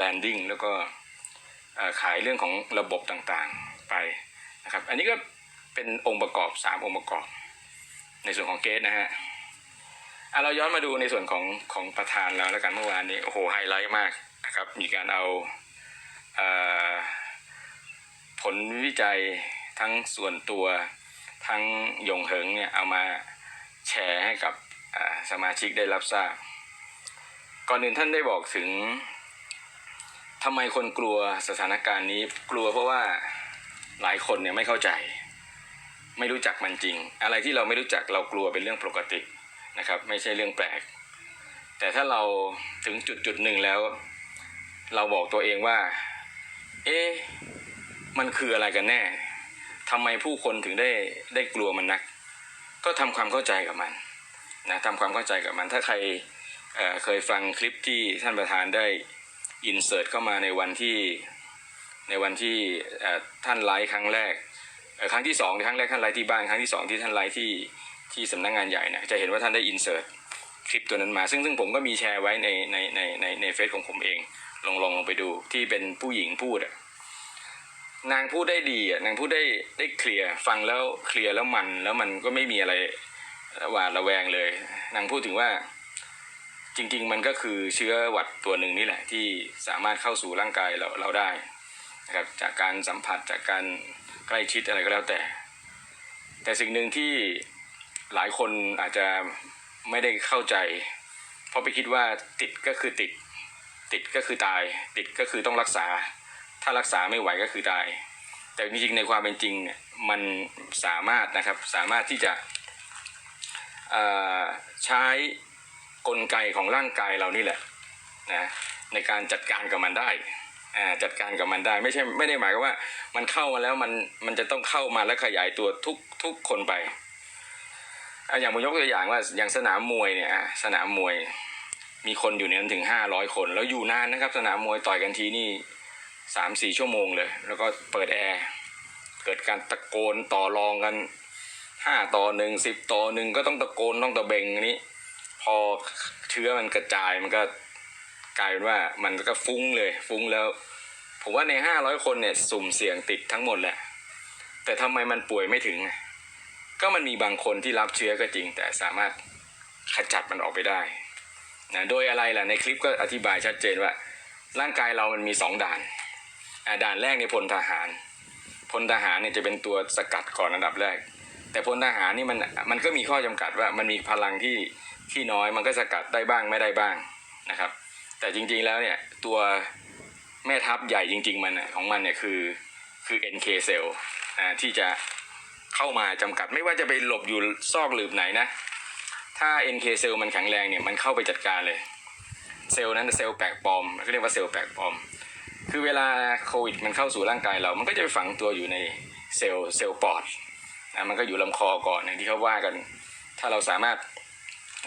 แบรนดิ้งแล้วก็ขายเรื่องของระบบต่างๆไปนะครับ อันนี้ก็เป็นองค์ประกอบสามองค์ประกอบ ในส่วนของเกสนะฮะอะเราย้อนมาดูในส่วนของของประธานแล้วแล้วกันเมื่อวานนี้โอ้โหไฮไลท์มากนะครับ มีการเอาเอ่อผลวิจัยทั้งส่วนตัวทั้งยงเหิงเนี่ยเอามาแชร์ให้กับสมาชิกได้รับทราบ ก่อนอื่นท่านได้บอกถึง ทำไมคนกลัวสถานการณ์นี้กลัวเพราะว่าหลายคนเนี่ยไม่เข้าใจ ไม่รู้จักมันจริง อะไรที่เราไม่รู้จักเรากลัวเป็นเรื่องปกตินะครับ ไม่ใช่เรื่องแปลก แต่ถ้าเราถึงจุดจุดหนึ่งแล้ว เราบอกตัวเองว่า เอ๊ะมันคืออะไรกันแน่ทำไมผู้คนถึงได้ได้กลัวมันนัก ก็ทำความเข้าใจกับมันนะทำความเข้าใจกับมันถ้าใครเเคยฟังคลิปที่ท่านประธานได้ อินเสิร์ตเข้ามาในวันที่ในวันที่ท่านไลฟ์ครั้งแรกครั้งที่สองครั้งแรกท่านไลฟ์ที่บ้านครั้งที่สองที่ท่านไลฟ์ที่ที่สำนักงานใหญ่นี่ยจะเห็นว่าท่านได้อินเสิร์ตคลิปตัวนั้นมา ซึ่งซึ่งผมก็มีแชร์ไว้ในในในในในเฟซของผมเองลองลองลงไปดูที่เป็นผู้หญิงพูดอะนางพูดได้ดีอะนางพูดได้ได้เคลียร์ฟังแล้วเคลียร์แล้วมัน แล้วมันก็ไม่มีอะไรหวาดระแวงเลย นางพูดถึงว่า จริง ๆ มันก็คือเชื้อหวัดตัวหนึ่งนี่แหละที่สามารถเข้าสู่ร่างกายเราเราได้นะครับจากการสัมผัสจากการใกล้ชิดอะไรก็แล้วแต่ แต่สิ่งหนึ่งที่หลายคนอาจจะไม่ได้เข้าใจ เพราะไปคิดว่าติดก็คือติด ติดก็คือตาย ติดก็คือต้องรักษา ถ้ารักษาไม่ไหวก็คือตาย แต่จริงๆในความเป็นจริงเนี่ยมันสามารถนะครับสามารถที่จะใช้ กลไกของร่างกายเรานี่แหละนะในการจัดการกับมันได้อ่าจัดการกับมันได้ไม่ใช่ไม่ได้หมายว่า มันเข้ามาแล้วมันมันจะต้องเข้ามาและขยายตัวทุกทุกคนไปอย่างผมยกตัวอย่างว่าอย่างสนามมวยเนี่ยสนามมวยมีคนอยู่ในนั้นถึงห้าร้อยคน แล้วอยู่นานนะครับ สนามมวยต่อยกันทีนี่สามสี่ชั่วโมงเลย แล้วก็เปิดแอร์เกิดการตะโกนต่อรองกันห้าต่อหนึ่งสิบต่อหนึ่งก็ต้องตะโกนต้องตะเบงอันนี้ พอเชื้อมันกระจายมันก็กลายเป็นว่ามันก็ฟุ้งเลย ฟุ้งแล้ว ผมว่าในห้าร้อยคนเนี่ยสุ่มเสี่ยงติดทั้งหมดแหละ แต่ทำไมมันป่วยไม่ถึง ก็มันมีบางคนที่รับเชื้อก็จริง แต่สามารถขจัดมันออกไปได้นะโดยอะไรล่ะในคลิปก็อธิบายชัดเจนว่า ร่างกายเรามันมีสองด่านด่านแรกในพลทหารพลทหารเนี่ยจะเป็นตัวสกัดก่อนอันดับแรก แต่พลทหารนี่มันมันก็มีข้อจำกัดว่ามันมีพลังที่ ที่น้อยมันก็สกัดได้บ้างไม่ได้บ้างนะครับ แต่จริงๆแล้วเนี่ยตัวแม่ทัพใหญ่จริง ๆ มันของมันเนี่ยคือคือ NK cell อ่าที่จะเข้ามาจำกัดไม่ว่าจะไปหลบอยู่ซอกหลืบไหนนะ ถ้า NK cell มันแข็งแรงเนี่ยมันเข้าไปจัดการเลย เซลล์นั้นเซลล์แปลกปลอมเขาเรียกว่าเซลล์แปลกปลอม คือเวลาโควิดมันเข้าสู่ร่างกายเรา มันก็จะไปฝังตัวอยู่ในเซลล์เซลล์ปอดนะมันก็อยู่ลำคอก่อนอย่างที่เขาว่ากัน ถ้าเราสามารถ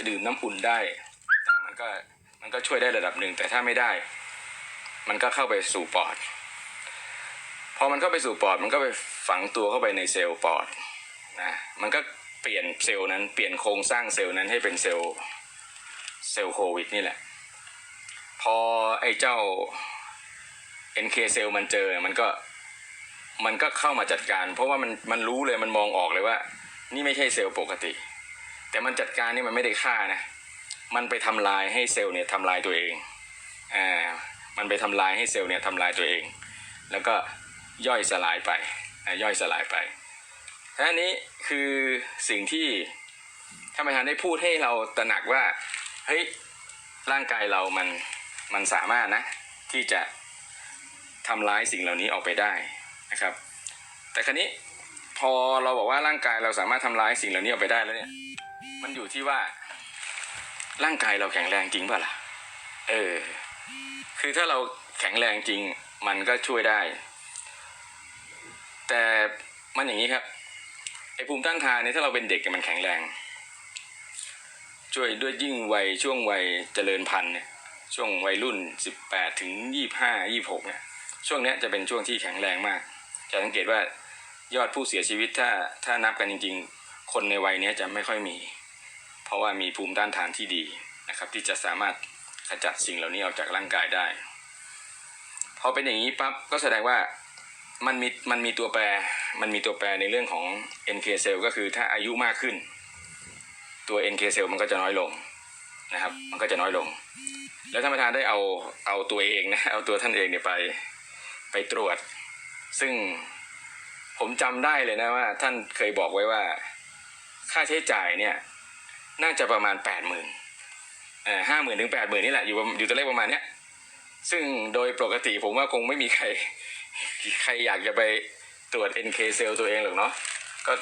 ดื่มน้ำอุ่นได้อ่มันก็มันก็ช่วยได้ระดับหนึ่งแต่ถ้าไม่ได้ มันก็เข้าไปสู่ปอด พอมันเข้าไปสู่ปอด มันก็ไปฝังตัวเข้าไปในเซลล์ปอดนะมันก็เปลี่ยนเซลล์นั้นเปลี่ยนโครงสร้างเซลล์นั้นให้เป็นเซลล์เซลล์โควิดนี่แหละ พอไอ้เจ้า NK เซลล์มันเจอมันก็มันก็เข้ามาจัดการ เพราะว่ามันมันรู้เลยมันมองออกเลยว่า นี่ไม่ใช่เซลล์ปกติ แต่มันจัดการนี่มันไม่ได้ฆ่านะ มันไปทำลายให้เซลล์เนี่ยทำลายตัวเองอ่ามันไปทำลายให้เซลล์เนี่ยทำลายตัวเอง แล้วก็ย่อยสลายไปอ่าย่อยสลายไปอันนี้คือสิ่งที่ท่านประธานได้พูดให้เราตระหนักว่าเฮ้ยร่างกายเรามันมันสามารถนะที่จะทำร้ายสิ่งเหล่านี้ออกไปได้นะครับ แต่ครั้นี้พอเราบอกว่าร่างกายเราสามารถทำร้ายสิ่งเหล่านี้ออกไปได้แล้วเนี่ย มันอยู่ที่ว่า ร่างกายเราแข็งแรงจริงป่ะล่ะ เออ คือถ้าเราแข็งแรงจริง มันก็ช่วยได้ แต่มันอย่างนี้ครับไอ้ภูมิต้านทานเนี่ยถ้าเราเป็นเด็กมันแข็งแรง ช่วยด้วยยิ่งวัยช่วงวัยเจริญพันธุ์เนี่ยช่วงวัยรุ่นสิบแปดถึงยี่ห้ายี่หกเนี่ย ช่วงเนี้ยจะเป็นช่วงที่แข็งแรงมาก จะสังเกตว่ายอดผู้เสียชีวิตถ้าถ้านับกันจริง ๆ คนในวัยนี้จะไม่ค่อยมี ราะว่ามีภูมิต้านทานที่ดีนะครับ ที่จะสามารถขจัดสิ่งเหล่านี้ออกจากร่างกายได้พอเป็นอย่างนี้ปั๊บก็แสดงว่ามันมีมันมีตัวแปรมันมีตัวแปรในเรื่องของ NK cell ก็คือถ้าอายุมากขึ้น ตัว NK cell มันก็จะน้อยลงนะครับ มันก็จะน้อยลง แล้วท่านประธานได้เอาเอาตัวเองนะเอาตัวท่านเองเนี่ยไปไปตรวจ ซึ่งผมจำได้เลยนะว่า ท่านเคยบอกไว้ว่า ค่าใช้จ่ายเนี่ย น่าจะประมาณแปดหมื่นอ่อห้าหมื่นถึงแปดหมื่นนี่แหละอยู่อยู่ตัวเลขประมาณเนี้ยซึ่งโดยปกติผมว่าคงไม่มีใคร ใครอยากจะไปตรวจ NK เซลตัวเองหรอกเนาะก็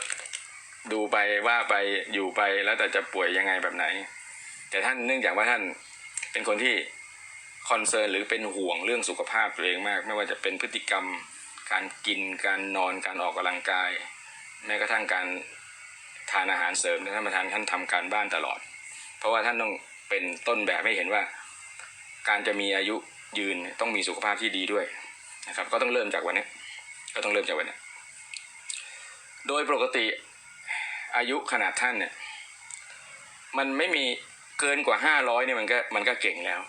ดูไปว่าไปอยู่ไปแล้วแต่จะป่วยยังไงแบบไหน แต่ท่านเนื่องจากว่าท่านเป็นคนที่คอนเซิร์นหรือเป็นห่วงเรื่องสุขภาพตัวเองมาก ไม่ว่าจะเป็นพฤติกรรม การกินการนอนการออกกำลังกาย แม้กระทั่งการ ทานอาหารเสริมท่านประธานท่านทำการบ้านตลอด เพราะว่าท่านต้องเป็นต้นแบบให้เห็นว่า การจะมีอายุยืนต้องมีสุขภาพที่ดีด้วยนะครับ ก็ต้องเริ่มจากวันนี้ ก็ต้องเริ่มจากวันนี้ โดยปกติอายุขนาดท่านเนี่ยมันไม่มีเกินกว่าห้าร้อยเนี่ยมันก็มันก็เก่งแล้ว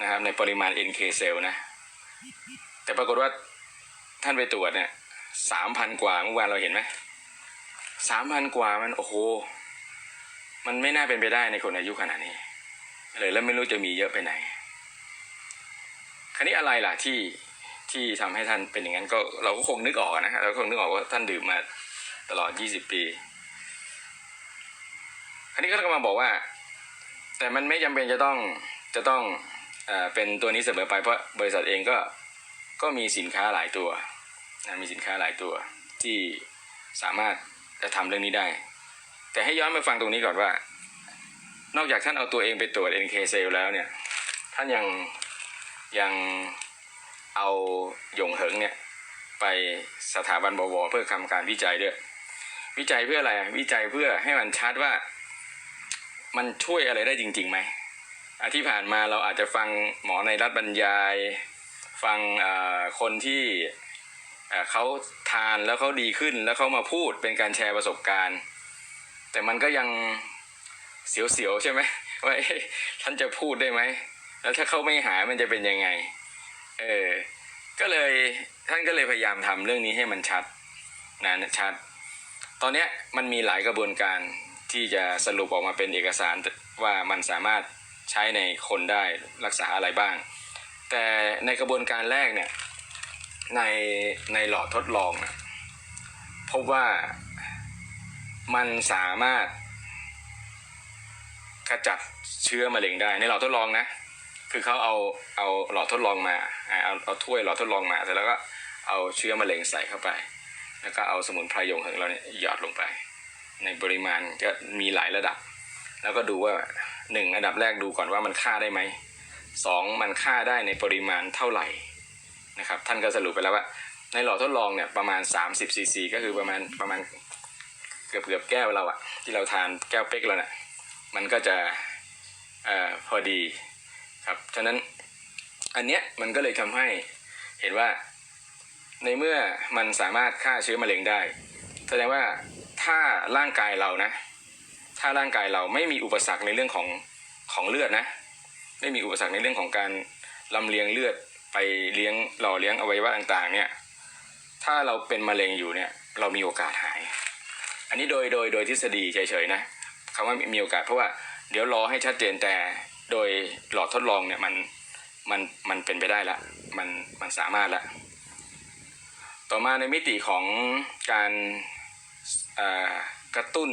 นะครับ ในปริมาณ NK เซลนะ แต่ปรากฏว่าท่านไปตรวจเนี่ยสามพันกว่าเมื่อวานเราเห็นไหม สามพันกว่ามันโอ้โห มันไม่น่าเป็นไปได้ในคนอายุขนาดนี้ เลยแล้วไม่รู้จะมีเยอะไปไหน คราวนี้อะไรล่ะที่ที่ทำให้ท่านเป็นอย่างนั้นก็เราก็คงนึกออกนะเราก็คงนึกออกว่าท่านดื่มมาตลอด20ปีคราวนี้ก็ต้องมาบอกว่า แต่มันไม่จำเป็นจะต้องจะต้องเอเป็นตัวนี้เสมอไปเพราะบริษัทเองก็ก็มีสินค้าหลายตัวนะมีสินค้าหลายตัวที่สามารถ จะทำเรื่องนี้ได้ แต่ให้ย้อนมาฟังตรงนี้ก่อนว่า นอกจากท่านเอาตัวเองไปตรวจ NK cell แล้วเนี่ย ท่านยังยังเอาหยงเหิงเนี่ยไปสถาบันบวเพื่อทำการวิจัยด้วย วิจัยเพื่ออะไรวิจัยเพื่อให้มันชัดว่ามันช่วยอะไรได้จริงๆไหมอที่ผ่านมาเราอาจจะฟังหมอในรัฐบรรยาย ฟังอ่อคนที่ เขาทานแล้วเขาดีขึ้นแล้วเขามาพูดเป็นการแชร์ประสบการณ์ แต่มันก็ยังเสียวๆใช่ไหมว่าท่านจะพูดได้ไหมแล้วถ้าเขาไม่หายมันจะเป็นยังไง เออ ก็เลยท่านก็เลยพยายามทำเรื่องนี้ให้มันชัดนะชัด ตอนเนี้มันมีหลายกระบวนการที่จะสรุปออกมาเป็นเอกสารว่ามันสามารถใช้ในคนได้รักษาอะไรบ้าง แต่ในกระบวนการแรกเนี่ย ในในหลอดทดลองนะพบว่ามันสามารถขจัดเชื้อมะเร็งได้ในหลอดทดลองนะ คือเขาเอาเอาหลอดทดลองมาอ่าเอาเอาถ้วยหลอดทดลองมาเสร็จแล้วก็เอาเชื้อมะเร็งใส่เข้าไป แล้วก็เอาสมุนไพรยงของเราเนี่ยหยอดลงไป ในปริมาณก็มีหลายระดับ แล้วก็ดูว่าหนึ่งอันดับแรกดูก่อนว่ามันฆ่าได้ไหมสองมันฆ่าได้ในปริมาณเท่าไหร่ นะครับท่านก็สรุปไปแล้วว่าในหลอดทดลองเนี่ยประมาณ 30ซีซีก็คือประมาณประมาณเกือบเกือบแก้วเราอะที่เราทานแก้วเป๊กเราเนี่ยมันก็จะเอ่อพอดีครับฉะนั้นอันเนี้ยมันก็เลยทำให้เห็นว่าในเมื่อมันสามารถฆ่าเชื้อมะเร็งได้ แสดงว่าถ้าร่างกายเรานะ ถ้าร่างกายเราไม่มีอุปสรรคในเรื่องของของเลือดนะ ไม่มีอุปสรรคในเรื่องของการลำเลียงเลือด ไปเลี้ยงหล่อเลี้ยงอวัยวะต่างๆ เนี่ย ถ้าเราเป็นมะเร็งอยู่เนี่ย เรามีโอกาสหาย อันนี้โดยโดยโดยทฤษฎีเฉยๆนะคำว่ามีโอกาสเพราะว่าเดี๋ยวรอให้ชัดเจนแต่โดยหลอดทดลองเนี่ยมันมันมันเป็นไปได้ละมันมันสามารถละต่อมาในมิติของการกระตุ้น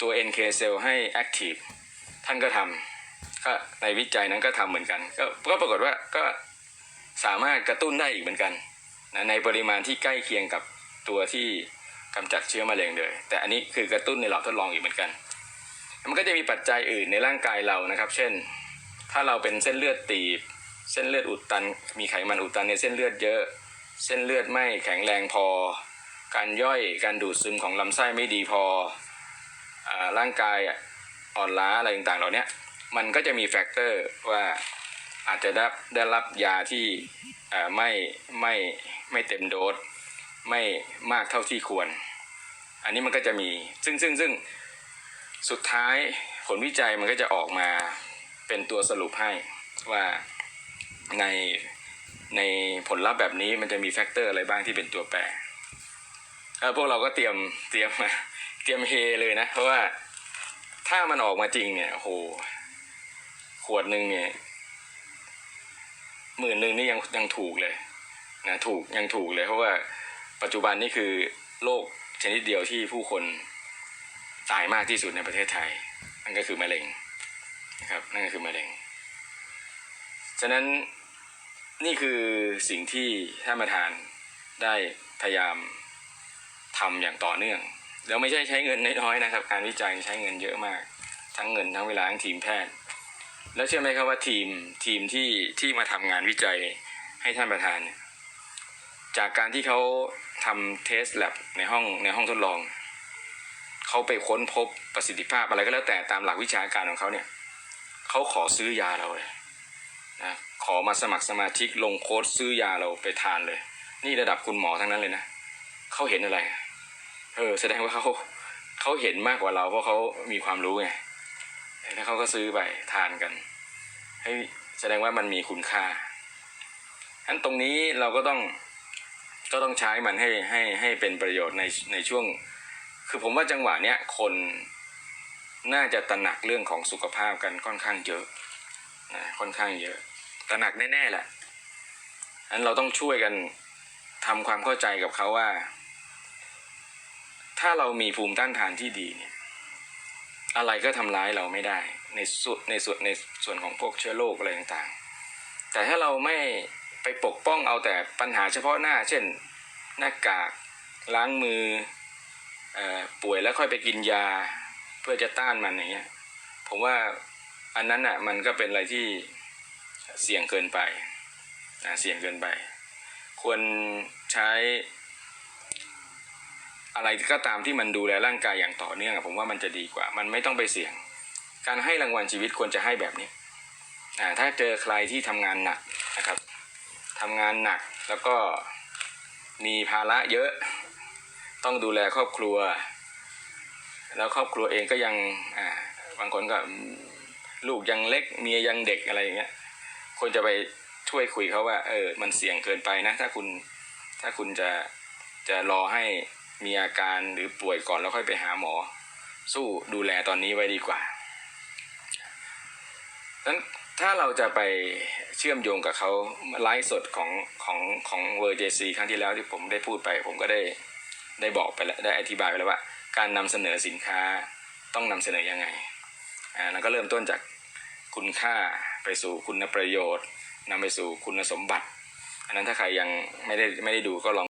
ตัว NK cell ให้ active ท่านก็ทำ ก็ในวิจัยนั้นก็ทำเหมือนกันก็ก็ปรากฏว่าก็สามารถกระตุ้นได้อีกเหมือนกันนะในปริมาณที่ใกล้เคียงกับตัวที่กำจัดเชื้อมะเร็งเลย แต่อันนี้คือกระตุ้นในหลอดทดลองอีกเหมือนกันมันก็จะมีปัจจัยอื่นในร่างกายเรานะครับ เช่น ถ้าเราเป็นเส้นเลือดตีบ เส้นเลือดอุดตัน มีไขมันอุดตันในเส้นเลือดเยอะ เส้นเลือดไม่แข็งแรงพอ การย่อยการดูดซึมของลำไส้ไม่ดีพออาร่างกายอ่อนล้าอะไรต่างๆเหล่านี้ มันก็จะมีแฟกเตอร์ว่าอาจจะได้ได้รับยาที่อ่าไม่ไม่ไม่เต็มโดสไม่มากเท่าที่ควร อันนี้มันก็จะมีซึ่งซึ่งซึ่งสุดท้ายผลวิจัยมันก็จะออกมาเป็นตัวสรุปให้ว่าในในผลลัพธ์แบบนี้มันจะมีแฟกเตอร์อะไรบ้างที่เป็นตัวแปรเออพวกเราก็เตรียมเตรียมมาเตรียมเฮเลยนะ เพราะว่าถ้ามันออกมาจริงเนี่ยโห ขวดหนึ่งเนี่ยหมื่นหนึ่งนี่ยังยังถูกเลยนะถูกยังถูกเลย เพราะว่าปัจจุบันนี่คือโรคชนิดเดียวที่ผู้คนตายมากที่สุดในประเทศไทย นั่นก็คือมะเร็งนะครับนั่นก็คือมะเร็ง ฉะนั้นนี่คือสิ่งที่ท่านประธานได้พยายามทำอย่างต่อเนื่องแล้วไม่ใช่ใช้เงินน้อยๆนะครับ การวิจัยใช้เงินเยอะมาก ทั้งเงินทั้งเวลาทั้งทีมแพทย์ แล้วเชื่อไหมครับว่าทีมทีมที่ที่มาทำงานวิจัยให้ท่านประธานเนี่ยจากการที่เขาทำเทสแลบในห้องในห้องทดลอง เขาไปค้นพบประสิทธิภาพอะไรก็แล้วแต่ตามหลักวิชาการของเขาเนี่ยเขาขอซื้อยาเราเลยนะขอมาสมัครสมาชิกลงโค้ดซื้อยาเราไปทานเลย นี่ระดับคุณหมอทั้งนั้นเลยนะเขาเห็นอะไรเออแสดงว่าเขาเขาเห็นมากกว่าเราเพราะเขามีความรู้ไง แล้วเขาก็ซื้อไปทานกัน ให้แสดงว่ามันมีคุณค่าอันตรงนี้เราก็ต้องก็ต้องใช้มันให้ให้ให้เป็นประโยชน์ในในช่วง คือผมว่าจังหวะเนี้ยคนน่าจะตระหนักเรื่องของสุขภาพกันค่อนข้างเยอะนะค่อนข้างเยอะ ตระหนักแน่ๆแหละอันเราต้องช่วยกันทำความเข้าใจกับเขาว่า ถ้าเรามีภูมิต้านทานที่ดีเนี่ย อะไรก็ทำร้ายเราไม่ได้ในส่วนในส่วนในส่วนของพวกเชื้อโรคอะไรต่างๆ แต่ถ้าเราไม่ไปปกป้องเอาแต่ปัญหาเฉพาะหน้า เช่นหน้ากากล้างมือเออป่วยแล้วค่อยไปกินยาเพื่อจะต้านมันอย่างเงี้ยผมว่าอันนั้นอะมันก็เป็นอะไรที่เสี่ยงเกินไปนะเสี่ยงเกินไป ควรใช้ อะไรก็ตามที่มันดูแลร่างกายอย่างต่อเนื่องผมว่ามันจะดีกว่า มันไม่ต้องไปเสี่ยง การให้รางวัลชีวิตควรจะให้แบบนี้อ่าถ้าเจอใครที่ทำงานหนักนะครับทำงานหนักแล้วก็มีภาระเยอะ ต้องดูแลครอบครัว แล้วครอบครัวเองก็ยังอ่าบางคนก็ลูกยังเล็กเมียยังเด็กอะไรอย่างเงี้ยควรจะไปช่วยคุยเขาว่า เออ มันเสี่ยงเกินไปนะ ถ้าคุณถ้าคุณจะจะรอให้ มีอาการหรือป่วยก่อนแล้วค่อยไปหาหมอ สู้ดูแลตอนนี้ไว้ดีกว่าดังนั้นถ้าเราจะไปเชื่อมโยงกับเขาไลฟ์สดของของของเวอร์เจซีครั้งที่แล้วที่ผมได้พูดไป ผมก็ได้ได้บอกไปแล้วได้อธิบายไปแล้วว่า การนำเสนอสินค้าต้องนำเสนอยังไงอ่าแล้วก็เริ่มต้นจากคุณค่าไปสู่คุณประโยชน์นำไปสู่คุณสมบัติ อันนั้นถ้าใครยังไม่ได้ไม่ได้ดูก็ลอง